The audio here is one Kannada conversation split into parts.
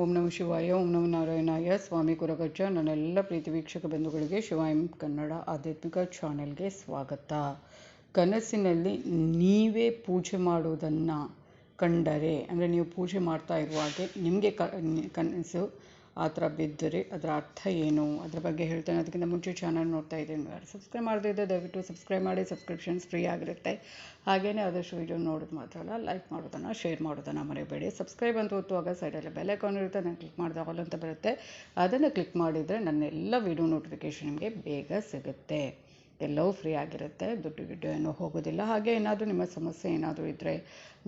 ಓಂ ನಮಃ ಶಿವಾಯ, ಓಂ ನಮಃ ನಾರಾಯಣಾಯ. ಸ್ವಾಮಿ ಕುರಗಜ್ಜ, ನನ್ನೆಲ್ಲ ಪ್ರೀತಿ ವೀಕ್ಷಕ ಬಂಧುಗಳಿಗೆ ಶಿವಾಯಂ ಕನ್ನಡ ಆಧ್ಯಾತ್ಮಿಕ ಚಾನೆಲ್ಗೆ ಸ್ವಾಗತ. ಕನಸಿನಲ್ಲಿ ನೀವೇ ಪೂಜೆ ಮಾಡುವುದನ್ನು ಕಂಡರೆ, ಅಂದರೆ ನೀವು ಪೂಜೆ ಮಾಡ್ತಾ ಇರುವಾಗೆ ನಿಮಗೆ ಕನಸು ಆ ಥರ ಬಿದ್ದರೆ ಅದರ ಅರ್ಥ ಏನು? ಅದ್ರ ಬಗ್ಗೆ ಹೇಳ್ತೇನೆ. ಅದಕ್ಕಿಂತ ಮುಂಚೆ ಚಾನಲ್ ನೋಡ್ತಾ ಇದ್ದೀನಿ ಯಾರು ಸಬ್ಸ್ಕ್ರೈಬ್ ಮಾಡದೇ ಇದ್ದರೆ ದಯವಿಟ್ಟು ಸಬ್ಸ್ಕ್ರೈಬ್ ಮಾಡಿ ಸಬ್ಸ್ಕ್ರಿಪ್ಷನ್ಸ್ ಫ್ರೀ ಆಗಿರುತ್ತೆ. ಹಾಗೆಯೇ ಆದಷ್ಟು ವಿಡಿಯೋ ನೋಡೋದು ಮಾತ್ರ ಅಲ್ಲ ಲೈಕ್ ಮಾಡೋದನ್ನು ಶೇರ್ ಮಾಡೋದನ್ನು ಮರೆಯಬೇಡಿ. ಸಬ್ಸ್ಕ್ರೈಬ್ ಅಂತ ಒತ್ತುವಾಗ ಸೈಡಲ್ಲಿ ಬೆಲ್ ಐಕಾನ್ ಇರುತ್ತೆ ನಾನು ಕ್ಲಿಕ್ ಮಾಡಿದ ಆಲ್ ಅಂತ ಬರುತ್ತೆ. ಅದನ್ನು ಕ್ಲಿಕ್ ಮಾಡಿದರೆ ನನ್ನ ಎಲ್ಲ ವಿಡಿಯೋ ನೋಟಿಫಿಕೇಷನ್ ನಿಮಗೆ ಬೇಗ ಸಿಗುತ್ತೆ. ಎಲ್ಲವೂ ಫ್ರೀ ಆಗಿರುತ್ತೆ, ದುಡ್ಡು ಗಿಡ್ಡು ಏನೂ ಹೋಗೋದಿಲ್ಲ. ಹಾಗೆ ಏನಾದರೂ ನಿಮ್ಮ ಸಮಸ್ಯೆ ಏನಾದರೂ ಇದ್ದರೆ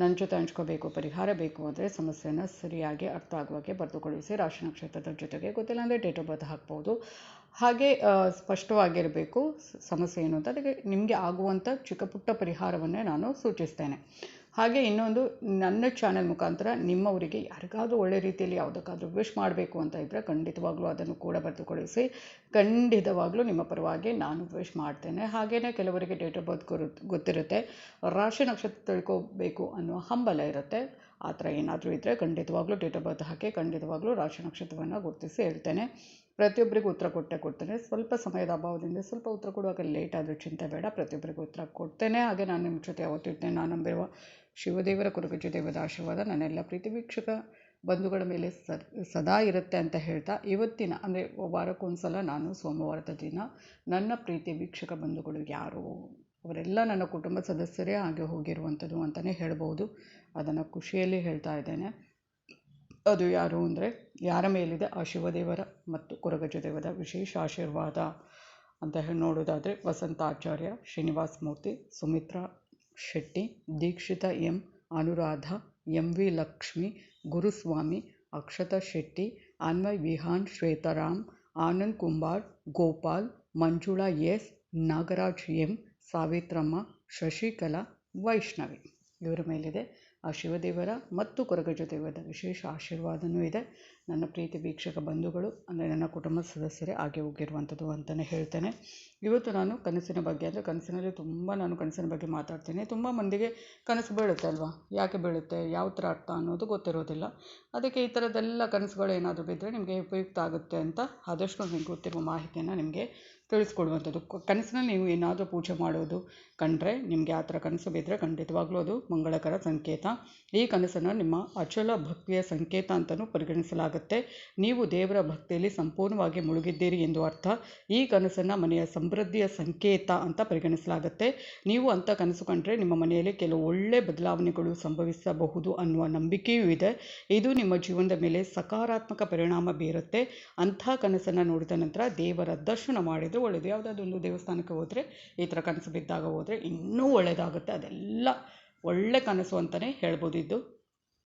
ನನ್ನ ಜೊತೆ ಹಂಚ್ಕೋಬೇಕು, ಪರಿಹಾರ ಬೇಕು ಅಂದರೆ ಸಮಸ್ಯೆನ ಸರಿಯಾಗಿ ಅರ್ಥ ಆಗುವಾಗೆ ಕಳುಹಿಸಿ ರಾಶಿ ನಕ್ಷತ್ರದ ಜೊತೆಗೆ ಗೊತ್ತಿಲ್ಲ ಅಂದರೆ ಡೇಟ್ ಆಫ್ ಬರ್ತ್ ಹಾಕ್ಬೋದು. ಹಾಗೆ ಸ್ಪಷ್ಟವಾಗಿರಬೇಕು ಸಮಸ್ಯೆ ಏನು ಅಂತ. ಅದಕ್ಕೆ ನಿಮಗೆ ಆಗುವಂಥ ಚಿಕ್ಕ ಪುಟ್ಟ ಪರಿಹಾರವನ್ನೇ ನಾನು ಸೂಚಿಸ್ತೇನೆ. ಹಾಗೆ ಇನ್ನೊಂದು, ನನ್ನ ಚಾನೆಲ್ ಮುಖಾಂತರ ನಿಮ್ಮವರಿಗೆ ಯಾರಿಗಾದರೂ ಒಳ್ಳೆ ರೀತಿಯಲ್ಲಿ ಯಾವುದಕ್ಕಾದ್ರೂ ವಿಶ್ ಮಾಡಬೇಕು ಅಂತ ಇದ್ದರೆ ಖಂಡಿತವಾಗ್ಲೂ ಅದನ್ನು ಕೂಡ ಬರೆದುಕೊಳಿಸಿ ಖಂಡಿತವಾಗ್ಲೂ ನಿಮ್ಮ ಪರವಾಗಿ ನಾನು ವಿಶ್ ಮಾಡ್ತೇನೆ. ಹಾಗೆಯೇ ಕೆಲವರಿಗೆ ಡೇಟ್ ಆಫ್ ಬರ್ತ್ ಗೊತ್ತಿರುತ್ತೆ. ರಾಶಿ ನಕ್ಷತ್ರ ತಿಳ್ಕೋಬೇಕು ಅನ್ನೋ ಹಂಬಲ ಇರುತ್ತೆ. ಆ ಥರ ಏನಾದರೂ ಇದ್ದರೆ ಖಂಡಿತವಾಗ್ಲೂ ಡೇಟ್ ಆಫ್ ಬರ್ತ್ ಹಾಕಿ ಖಂಡಿತವಾಗ್ಲೂ ರಾಶಿ ನಕ್ಷತ್ರವನ್ನು ಗುರುತಿಸಿ ಹೇಳ್ತೇನೆ. ಪ್ರತಿಯೊಬ್ಬರಿಗೂ ಉತ್ತರ ಕೊಟ್ಟೆ ಕೊಡ್ತೇನೆ. ಸ್ವಲ್ಪ ಸಮಯದ ಅಭಾವದಿಂದ ಸ್ವಲ್ಪ ಉತ್ತರ ಕೊಡುವಾಗ ಲೇಟ್ ಆದರೂ ಚಿಂತೆ ಬೇಡ. ಪ್ರತಿಯೊಬ್ಬರಿಗೂ ಉತ್ತರ ಕೊಡ್ತೇನೆ. ಹಾಗೆ ನಾನು ನಿಮ್ಮ ಜೊತೆ ಯಾವತ್ತಿರ್ತೇನೆ ನಾನು ನಂಬಿರುವ ಶಿವದೇವರ ಕುರುಗುಜ್ಜು ದೇವದ ಆಶೀರ್ವಾದ. ನನ್ನೆಲ್ಲ ಪ್ರೀತಿ ವೀಕ್ಷಕ ಬಂಧುಗಳ ಮೇಲೆ ಸದಾ ಇರುತ್ತೆ ಅಂತ ಹೇಳ್ತಾ ಇವತ್ತಿನ, ಅಂದರೆ ವಾರಕ್ಕೊಂದ್ಸಲ ನಾನು ಸೋಮವಾರದ ದಿನ ನನ್ನ ಪ್ರೀತಿ ವೀಕ್ಷಕ ಬಂಧುಗಳು ಯಾರು? ಅವರೆಲ್ಲ ನನ್ನ ಕುಟುಂಬ ಸದಸ್ಯರೇ ಹಾಗೆ ಹೋಗಿರುವಂಥದ್ದು ಅಂತಲೇ ಹೇಳ್ಬೋದು. ಅದನ್ನು ಖುಷಿಯಲ್ಲಿ ಹೇಳ್ತಾ ಇದ್ದೇನೆ. ಅದು ಯಾರು ಅಂದರೆ ಯಾರ ಮೇಲಿದೆ ಆ ಶಿವದೇವರ ಮತ್ತು ಕೊರಗಜ್ಜ ದೇವರ ವಿಶೇಷ ಆಶೀರ್ವಾದ ಅಂತ ಹೇಳಿ ನೋಡೋದಾದರೆ Vasantacharya Srinivasa Murthy, Sumitra Shetty, Dikshita M Anuradha, M V Lakshmi, Guruswamy, Akshata Shetty, Anvay Vihan, Shwetharam, Anand Kumbar, Gopal, Manjula S, Nagaraj M, Savitramma, Shashikala, Vaishnavi. ಇವರ ಮೇಲಿದೆ ಆ ಶಿವದೇವರ ಮತ್ತು ಕೊರಗಜ್ಜ ದೇವರ ವಿಶೇಷ ಆಶೀರ್ವಾದವೂ ಇದೆ. ನನ್ನ ಪ್ರೀತಿ ವೀಕ್ಷಕ ಬಂಧುಗಳು, ಅಂದರೆ ನನ್ನ ಕುಟುಂಬ ಸದಸ್ಯರೇ ಹಾಗೆ ಹೋಗಿರುವಂಥದ್ದು ಅಂತಲೇ ಹೇಳ್ತೇನೆ. ಇವತ್ತು ನಾನು ಕನಸಿನ ಬಗ್ಗೆ, ಅಂದರೆ ಕನಸಿನಲ್ಲಿ ತುಂಬ ನಾನು ಕನಸಿನ ಬಗ್ಗೆ ಮಾತಾಡ್ತೀನಿ. ತುಂಬ ಮಂದಿಗೆ ಕನಸು ಬೀಳುತ್ತೆ ಅಲ್ವಾ? ಯಾಕೆ ಬೀಳುತ್ತೆ? ಯಾವ ಥರ ಅರ್ಥ ಅನ್ನೋದು ಗೊತ್ತಿರೋದಿಲ್ಲ. ಅದಕ್ಕೆ ಈ ಥರದ್ದೆಲ್ಲ ಕನಸುಗಳು ಏನಾದರೂ ಬಿದ್ದರೆ ನಿಮಗೆ ಉಪಯುಕ್ತ ಆಗುತ್ತೆ ಅಂತ ಆದಷ್ಟು ನಿಮಗೆ ಗೊತ್ತಿರುವ ಮಾಹಿತಿಯನ್ನು ನಿಮಗೆ ತಿಳಿಸ್ಕೊಡುವಂಥದ್ದು. ಕನಸಿನಲ್ಲಿ ನೀವು ಏನಾದರೂ ಪೂಜೆ ಮಾಡೋದು ಕಂಡ್ರೆ ನಿಮಗೆ ಆ ಥರ ಕನಸು ಬಿದ್ದರೆ ಖಂಡಿತವಾಗ್ಲೂ ಅದು ಮಂಗಳಕರ ಸಂಕೇತ. ಈ ಕನಸನ್ನು ನಿಮ್ಮ ಅಚಲ ಭಕ್ತಿಯ ಸಂಕೇತ ಅಂತಲೂ ಪರಿಗಣಿಸಲಾಗುತ್ತೆ. ನೀವು ದೇವರ ಭಕ್ತಿಯಲ್ಲಿ ಸಂಪೂರ್ಣವಾಗಿ ಮುಳುಗಿದ್ದೀರಿ ಎಂದು ಅರ್ಥ. ಈ ಕನಸನ್ನು ಮನೆಯ ಸಮೃದ್ಧಿಯ ಸಂಕೇತ ಅಂತ ಪರಿಗಣಿಸಲಾಗುತ್ತೆ. ನೀವು ಅಂಥ ಕನಸು ಕಂಡ್ರೆ ನಿಮ್ಮ ಮನೆಯಲ್ಲಿ ಕೆಲವು ಒಳ್ಳೆಯ ಬದಲಾವಣೆಗಳು ಸಂಭವಿಸಬಹುದು ಅನ್ನುವ ನಂಬಿಕೆಯೂ ಇದೆ. ಇದು ನಿಮ್ಮ ಜೀವನದ ಮೇಲೆ ಸಕಾರಾತ್ಮಕ ಪರಿಣಾಮ ಬೀರುತ್ತೆ. ಅಂಥ ಕನಸನ್ನು ನೋಡಿದ ನಂತರ ದೇವರ ದರ್ಶನ ಮಾಡಿದರೆ ಒಳ್ಳೆಯದು ಯಾವುದಾದ್ರು ಒಂದು ದೇವಸ್ಥಾನಕ್ಕೆ ಹೋದರೆ, ಈ ಥರ ಕನಸು ಬಿದ್ದಾಗ ಹೋದರೆ ಇನ್ನೂ ಒಳ್ಳೆಯದಾಗುತ್ತೆ ಅದೆಲ್ಲ ಒಳ್ಳೆ ಕನಸು ಅಂತಲೇ ಹೇಳ್ಬೋದು ಇದು